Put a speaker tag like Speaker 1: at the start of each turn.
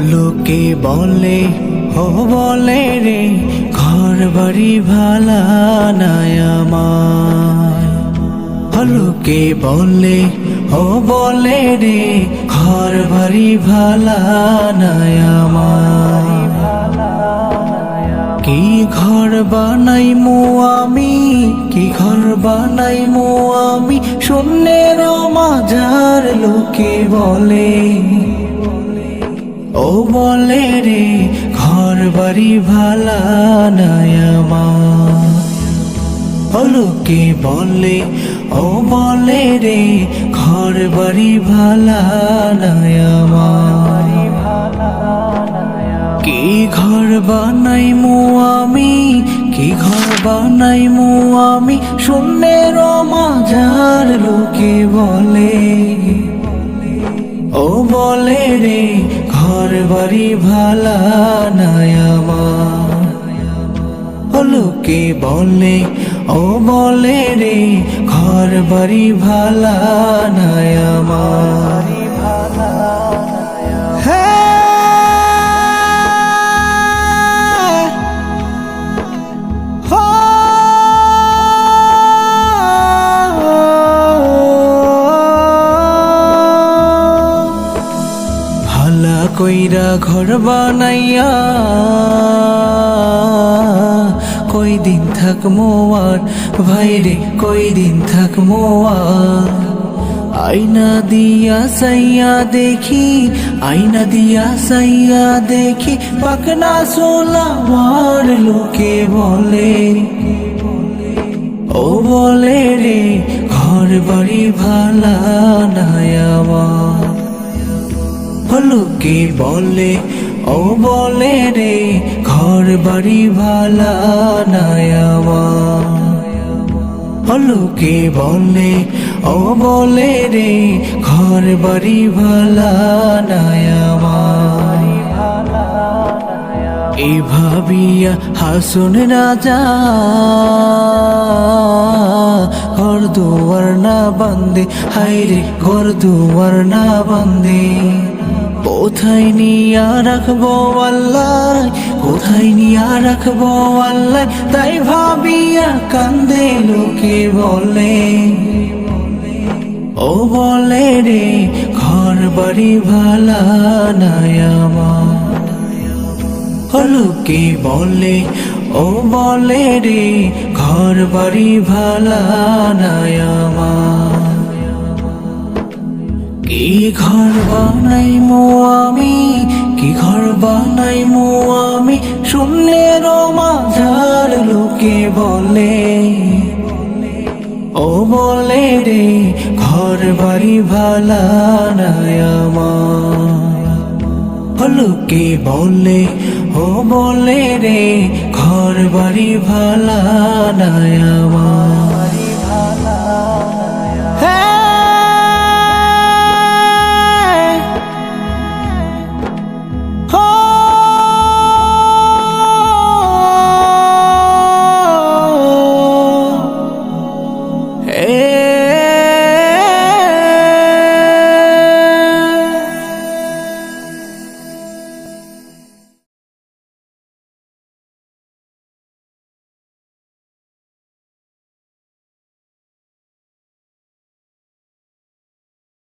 Speaker 1: লোকে বলে? ও বলে রে ঘর বাড়ি ভালা আমার। লোকে বলে? ও বলে রে ঘর বাড়ি ভালা আমার। কি ঘর বানাই মো আমি? কি ঘর বানাই মো আমি? শূন্যের মাজার লোকে বলে। ও বলে রে ঘর বাড়ি ভালা নাই আমার। ও লোকে বলে, ও বলে রে ঘর বাড়ি ভালা আমার। কি ঘর বানাই মু আমি, কি ঘর বানাই মু আমি, শূন্যের মাঝার লোকে বলে। ও বলে রে ঘর বাড়ি ভালা আমার। লোকে বলে, ও বলে রে, ঘর বাড়ি ভালা নাই ভালা হ্যাঁ কইরা ঘর বানাইয়া কই দিন থাক মোয়ার ভাইরে কই দিন থাক মোয়ার আইনা দিয়া সাইয়া দেখি আইনা দিয়া সাইয়া দেখি পাকনা সোলাওয়ার লোকে বলে ও বলে রে ঘর বাড়ি ভালা আমার লোকে বলে, ও বলে রে ঘর বাড়ি ভালা আমার। লোকে বলে, ও বলে রে ঘর বাড়ি ভালা আমার। এ ভাবিয়া হাসুন রাজা, ঘর দুয়ার না বান্দে হাইরে ঘর দুয়ার না বান্দে কোথায় নিয়া রাখব আল্লাহ? কোথায় নিয়া রাখব আল্লাহ? তাই ভাবিয়া কান্দে লোকে বলে। ও বলে রে ঘর বাড়ি ভালা আমার। লোকে বলে, ও বলে রে ঘর বাড়ি ভালা আমার। কি ঘর বানাই মো আমি? কি ঘর বানাই মো আমি? শূন্যের মাঝার লোকে বলে। ও বলে রে, ঘর বাড়ি ভালা নাই আমার। লোকে বলে, ও বলে রে, ঘর বাড়ি ভালা নাই আমার।